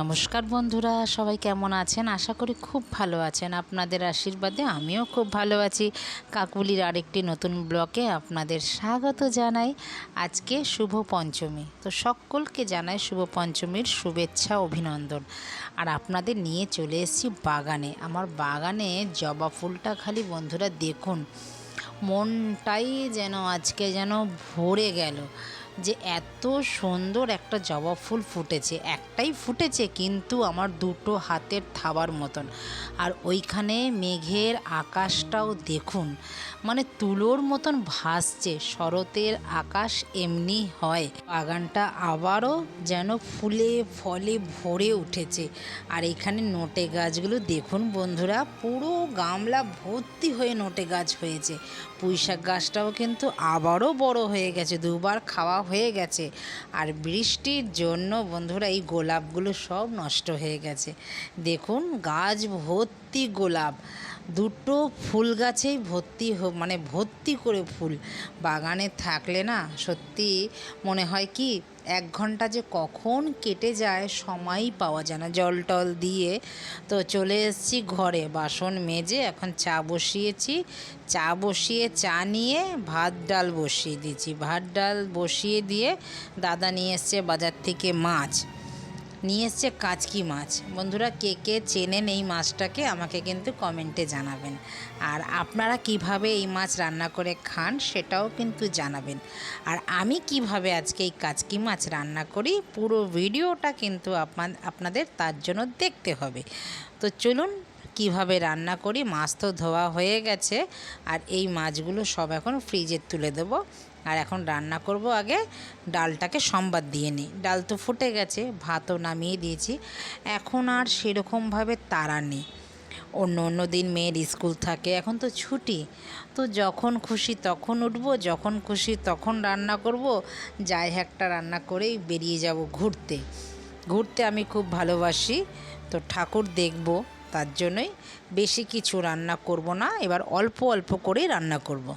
নমস্কার বন্ধুরা, সবাই কেমন আছেন? আশা করি খুব ভালো আছেন। আপনাদের আশীর্বাদে আমিও খুব ভালো আছি। কাকুলির আরেকটি নতুন ব্লকে আপনাদের স্বাগত জানাই। আজকে শুভ পঞ্চমী। তো সকলকে জানাই শুভ পঞ্চমীর শুভেচ্ছা, অভিনন্দন। আর আপনাদের নিয়ে চলে এসেছি বাগানে। আমার বাগানে জবা ফুলটা খালি বন্ধুরা দেখুন, মনটাই যেন আজকে যেন ভরে গেল। যে এত সুন্দর একটা জবা ফুল ফুটেছে, একটাই ফুটেছে কিন্তু আমার দুটো হাতের থাবার মতন। আর ওইখানে মেঘের আকাশটাও দেখুন মানে তুলোর মতন ভাসছে, শরতের আকাশ এমনি হয়। বাগানটা আবারও যেন ফুলে ফলে ভরে উঠেছে। আর এখানে নোটে গাছগুলো দেখুন বন্ধুরা, পুরো গামলা ভর্তি হয়ে নোটে গাছ হয়েছে। পুঁইশাক গাছটাও কিন্তু আবারও বড় হয়ে গেছে, দুবার খাওয়া হয়ে গেছে। আর বৃষ্টির জন্য বন্ধুরা এই গোলাপগুলো সব নষ্ট হয়ে গেছে। দেখুন, গাছ ভর্তি গোলাপ। দুটো ফুল গাছেই ভর্তি মানে ভর্তি করে ফুল। বাগানে থাকলে না সত্যি মনে হয় কি, এক ঘণ্টা যে কখন কেটে যায় সময়ই পাওয়া যায় না। জল টল দিয়ে তো চলে এসেছি ঘরে, বাসন মেজে এখন চা বসিয়েছি। চা বসিয়ে, চা নিয়ে ভাত ডাল বসিয়ে দিয়েছি। ভাত ডাল বসিয়ে দিয়ে দাদা নিয়ে এসছে বাজার থেকে মাছ। নিয়ে এসছে কাচকি মাছ। বন্ধুরা, কে কে চেনেন এই মাছটাকে আমাকে কিন্তু কমেন্টে জানাবেন। আর আপনারা কীভাবে এই মাছ রান্না করে খান সেটাও কিন্তু জানাবেন। আর আমি কীভাবে আজকে এই কাচকি মাছ রান্না করি পুরো ভিডিওটা কিন্তু আপনা- আপনাদের তার জন্য দেখতে হবে। তো চলুন কীভাবে রান্না করি, মাছ তো ধোয়া হয়ে গেছে, আর এই মাছগুলো সব এখন ফ্রিজে তুলে দেবো। আর এখন রান্না করব আগে ডালটাকে সম্বাদ দিয়ে নিই। ডাল তো ফুটে গেছে, ভাতও নামিয়ে দিয়েছি। এখন আর সেরকমভাবে তারা নেই। অন্য অন্য দিন মেয়ের স্কুল থাকে, এখন তো ছুটি। তো যখন খুশি তখন উঠবো, যখন খুশি তখন রান্না করব। যাই একটা রান্না করেই বেরিয়ে যাব ঘুরতে। ঘুরতে আমি খুব ভালোবাসি। তো ঠাকুর দেখব। তার জন্যই বেশি কিছু রান্না করব না, এবার অল্প অল্প করেই রান্না করব।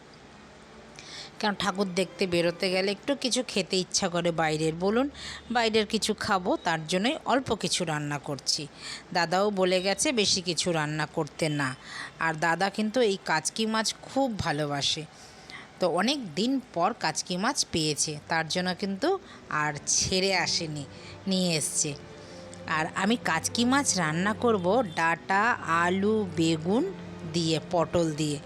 কারণ ঠাকুর দেখতে বেরোতে গেলে একটু কিছু খেতে ইচ্ছা করে বাইরের, বলুন বাইরের কিছু খাব, তার জন্যই অল্প কিছু রান্না করছি। দাদাও বলে গেছে বেশি কিছু রান্না করতে না। আর দাদা কিন্তু এই কাচকি মাছ খুব ভালোবাসে। তো অনেক দিন পর কাচকি মাছ পেয়েছে, তার জন্য কিন্তু আর ছেড়ে আসেনি, নিয়ে এসছে। আর আমি কাচকি মাছ রান্না করব ডাটা, আলু, বেগুন দিয়ে, পটল দিয়ে,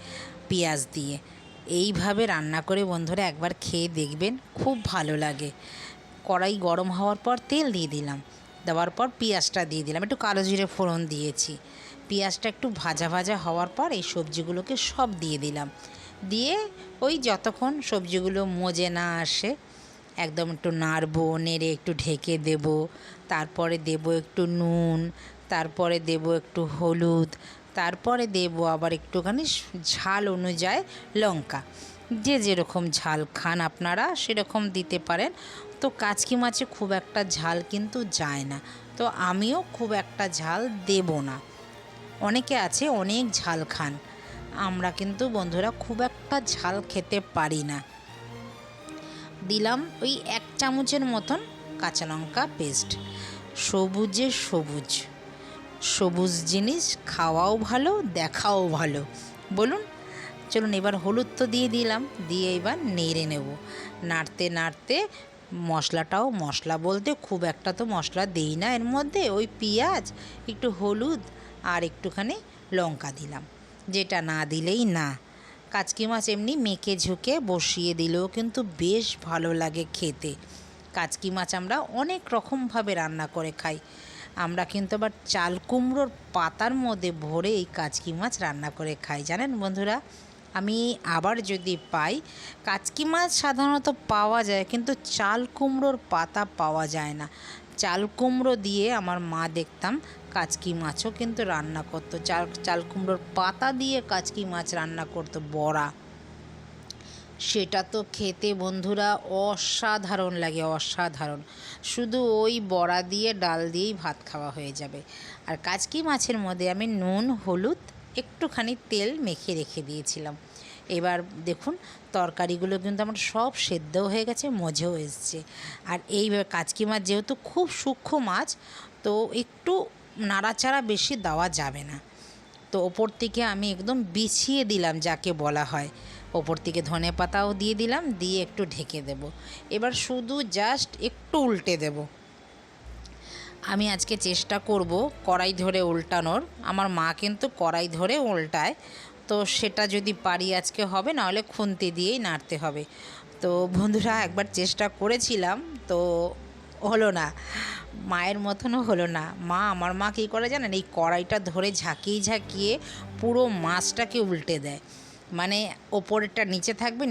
পেঁয়াজ দিয়ে। এইভাবে রান্না করে বন্ধুরা একবার খেয়ে দেখবেন, খুব ভালো লাগে। কড়াই গরম হওয়ার পর তেল দিয়ে দিলাম। দেওয়ার পর পেঁয়াজটা দিয়ে দিলাম। একটু কালো জিরে ফোড়ন দিয়েছি। পেঁয়াজটা একটু ভাজা ভাজা হওয়ার পর এই সবজিগুলোকে সব দিয়ে দিলাম। দিয়ে ওই যতক্ষণ সবজিগুলো মজে না আসে একদম একটু নাড়বো, নেড়ে একটু ঢেকে দেব। তারপরে দেব একটু নুন, তারপরে দেব একটু হলুদ, তারপরে দেব আবার একটুখানি ঝাল অনুযায়ী লঙ্কা। যে যেরকম ঝাল খান আপনারা সেরকম দিতে পারেন। তো কাচকি মাছে খুব একটা ঝাল কিন্তু যায় না। তো আমিও খুব একটা ঝাল দেব না। অনেকে আছে অনেক ঝাল খান। আমরা কিন্তু বন্ধুরা খুব একটা ঝাল খেতে পারি না। দিলাম ওই এক চামচের মতন কাঁচা লঙ্কা পেস্ট সবুজে সবুজ। সবুজ জিনিস খাওয়াও ভালো, দেখাও ভালো। বলুন, চলুন এবার হলুদ তো দিয়ে দিলাম, দিয়ে এবার নেড়ে নেব। নাড়তে নাড়তে মশলাটাও মশলা বলতে খুব একটা তো মশলা দেই না, এর মধ্যে ওই পেঁয়াজ, একটু হলুদ আর একটুখানি লঙ্কা দিলাম। যেটা না দিলেই না। কাচকি মাছ এমনি মেখে ঝুঁকে বসিয়ে দিলেও কিন্তু বেশ ভালো লাগে খেতে। কাচকি মাছ আমরা অনেক রকমভাবে রান্না করে খাই। আমরা কিন্তু আবার চাল কুমড়োর পাতার মধ্যে ভরে এই কাচকি মাছ রান্না করে খাই। জানেন বন্ধুরা, আমি আবার যদি পাই, কাচকি মাছ সাধারণত পাওয়া যায় কিন্তু চাল কুমড়োর পাতা পাওয়া যায় না। চাল কুমড়ো দিয়ে আমার মা দেখতাম কাচকি মাছও কিন্তু রান্না করতো। চাল চাল কুমড়োর পাতা দিয়ে কাচকি মাছ রান্না করতো বড়া। সেটা তো খেতে বন্ধুরা অসাধারণ লাগে, অসাধারণ। শুধু ওই বড়া দিয়ে, ডাল দিয়েই ভাত খাওয়া হয়ে যাবে। আর কাচকি মাছের মধ্যে আমি নুন, হলুদ, একটুখানি তেল মেখে রেখে দিয়েছিলাম। এবার দেখুন, তরকারিগুলো কিন্তু আমার সব সেদ্ধ হয়ে গেছে, মজেও এসছে। আর এই কাচকি মাছ যেহেতু খুব সূক্ষ্ম মাছ, তো একটু নাড়াচাড়া বেশি দেওয়া যাবে না। তো ওপর থেকে আমি একদম বিছিয়ে দিলাম যাকে বলা হয়। ওপর থেকে ধনে পাতাও দিয়ে দিলাম, দিয়ে একটু ঢেকে দেব। এবার শুধু জাস্ট একটু উল্টে দেব। আমি আজকে চেষ্টা করব কড়াই ধরে উল্টানোর। আমার মা কিন্তু কড়াই ধরে উল্টায়। তো সেটা যদি পারি আজকে হবে, নাহলে খুন্তি দিয়েই নাড়তে হবে। তো বন্ধুরা, একবার চেষ্টা করেছিলাম। তো হলো না। মায়ের মতনও হলো না। মা আমার মা কী করে জানেন? এই কড়াইটা ধরে ঝাঁকিয়ে ঝাঁকিয়ে পুরো মাছটাকে উল্টে দেয়। মানে ওপরেরটা নিচে থাকবে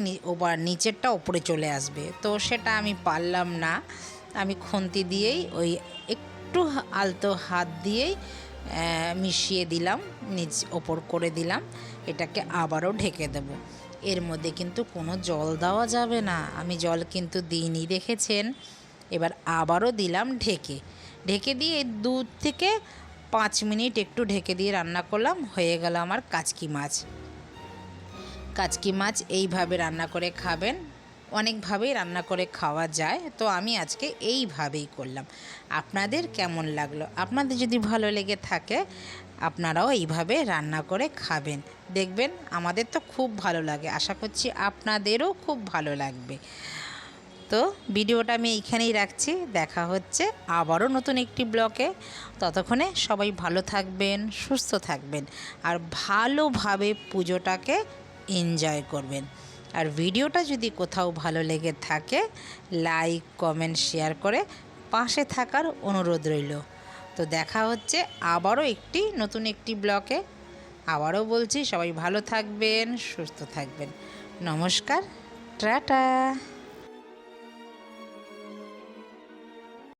নিচেরটা ওপরে চলে আসবে। তো সেটা আমি পারলাম না। আমি খুন্তি দিয়েই ওই একটু আলতো হাত দিয়েই মিশিয়ে দিলাম, নিচ ওপর করে দিলাম। এটাকে আবারও ঢেকে দেবো। এর মধ্যে কিন্তু কোনো জল দেওয়া যাবে না। আমি জল কিন্তু দিইনি, দেখেছেন? এবার আবারও দিলাম ঢেকে। ঢেকে দিয়ে দু থেকে পাঁচ মিনিট একটু ঢেকে দিয়ে রান্না করলাম, হয়ে গেল আমার কাচকি মাছ। কাচকি মাছ এইভাবে রান্না করে খাবেন, অনেকভাবেই রান্না করে খাওয়া যায়, তো আমি আজকে এইভাবেই করলাম। আপনাদের কেমন লাগল? আপনাদের যদি ভালো লেগে থাকে, আপনারাও এইভাবে রান্না করে খাবেন। দেখবেন আমাদের তো খুব ভালো লাগে, আশা করছি আপনাদেরও খুব ভালো লাগবে। তো ভিডিওটা আমি এইখানেই রাখছি। দেখা হচ্ছে আবারও নতুন একটি ব্লকে। ততক্ষণে সবাই ভালো থাকবেন, সুস্থ থাকবেন আর ভালোভাবে পুজোটাকে এনজয় করবেন। আর ভিডিওটা যদি কোথাও ভালো লেগে থাকে লাইক কমেন্ট শেয়ার করে পাশে থাকার অনুরোধ রইল। তো দেখা হচ্ছে আবারও একটি নতুন একটি ব্লকে। আবারও বলছি সবাই ভালো থাকবেন, সুস্থ থাকবেন। নমস্কার, টাটা।